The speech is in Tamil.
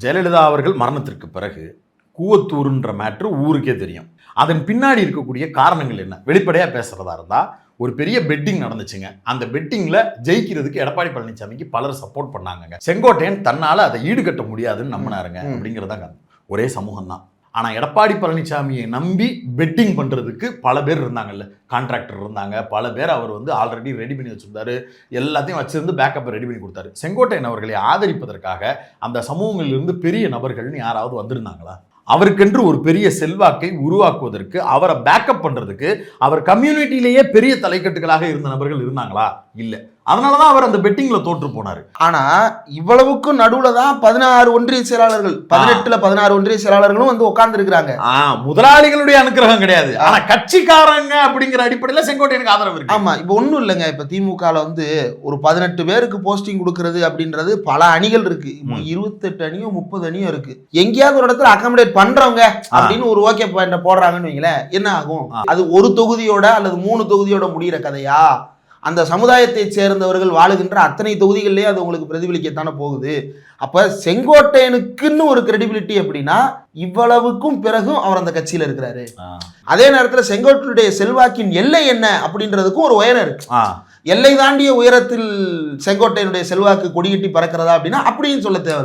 ஜெயலலிதா அவர்கள் மரணத்திற்கு பிறகு கூவத்தூருன்ற மேட்ரு ஊருக்கே தெரியும். அதன் பின்னாடி இருக்கக்கூடிய காரணங்கள் என்ன? வெளிப்படையாக பேசுறதா இருந்தா ஒரு பெரிய பெட்டிங் நடந்துச்சுங்க. அந்த பெட்டிங்ல ஜெயிக்கிறதுக்கு எடப்பாடி பழனிசாமிக்கு பலர் சப்போர்ட் பண்ணாங்கங்க. செங்கோட்டையன் தன்னால அதை ஈடுகட்ட முடியாதுன்னு நம்பினாருங்க ம். அப்படிங்கிறதாங்க ஒரே சமூகம் தான் ஆனால் எடப்பாடி பழனிசாமியை நம்பி பெட்டிங் பண்ணுறதுக்கு பல பேர் இருந்தாங்கல்ல. கான்ட்ராக்டர் இருந்தாங்க. பல பேர் அவர் வந்து ஆல்ரெடி ரெடி பண்ணி வச்சுருந்தாரு. எல்லாத்தையும் வச்சுருந்து பேக்கப் ரெடி பண்ணி கொடுத்தாரு. செங்கோட்டையன் அவர்களை ஆதரிப்பதற்காக அந்த சமூகங்களிலிருந்து பெரிய நபர்கள்னு யாராவது வந்திருந்தாங்களா? அவருக்கென்று ஒரு பெரிய செல்வாக்கை உருவாக்குவதற்கு அவரை பேக்கப் பண்ணுறதுக்கு அவர் கம்யூனிட்டியிலேயே பெரிய தலைக்கட்டுகளாக இருந்த நபர்கள் இருந்தாங்களா? இல்ல. அதனாலதான் அவர் அந்த பெட்டிங்ல தோற்று போனாரு. ஆனா இவ்வளவுக்கும் நடுவுல தான் பதினாறு ஒன்றிய செயலாளர்கள் பதினெட்டுல பதினாறு ஒன்றிய செயலாளர்களும் வந்து உட்கார்ந்து இருக்கிறாங்க முதலாளிகளுடைய அனுக்கிரகம் கிடையாது. ஆனா கட்சிக்காரங்க அப்படிங்கிற அடிப்படையில செங்கோட்டையனுக்கு ஆதரவு இருக்கு. ஆமா இப்ப ஒண்ணும் இல்லைங்க. இப்ப திமுகல வந்து ஒரு பதினெட்டு பேருக்கு போஸ்டிங் கொடுக்கறது அப்படின்றது பல அணிகள் இருக்கு. இருபத்தெட்டு அணியும் முப்பது அணியும் இருக்கு. எங்கேயாவது ஒரு இடத்துல அகாமடேட் பண்றவங்க அப்படின்னு ஒரு ஓகே பாயிண்ட போடுறாங்கன்னு வைங்களேன் என்ன ஆகும். அது ஒரு தொகுதியோட அல்லது மூணு தொகுதியோட முடியிற கதையா? அந்த சமுதாயத்தை சேர்ந்தவர்கள் வாழுகின்ற அத்தனை தொகுதிகளிலே அது உங்களுக்கு பிரதிபலிக்கத்தானே போகுது. அப்ப செங்கோட்டையனுக்குன்னு ஒரு கிரெடிபிலிட்டி அப்படின்னா இவ்வளவுக்கும் பிறகும் அவர் அந்த கட்சியில இருக்கிறாரு. அதே நேரத்துல செங்கோட்டையுடைய செல்வாக்கின் எல்லை என்ன அப்படின்றதுக்கும் ஒரு உயரம் இருக்கு. எல்லை தாண்டிய உயரத்தில் செங்கோட்டையனுடைய செல்வாக்கு கொடிகட்டி பறக்கிறதா அப்படின்னா அப்படின்னு சொல்ல தேவை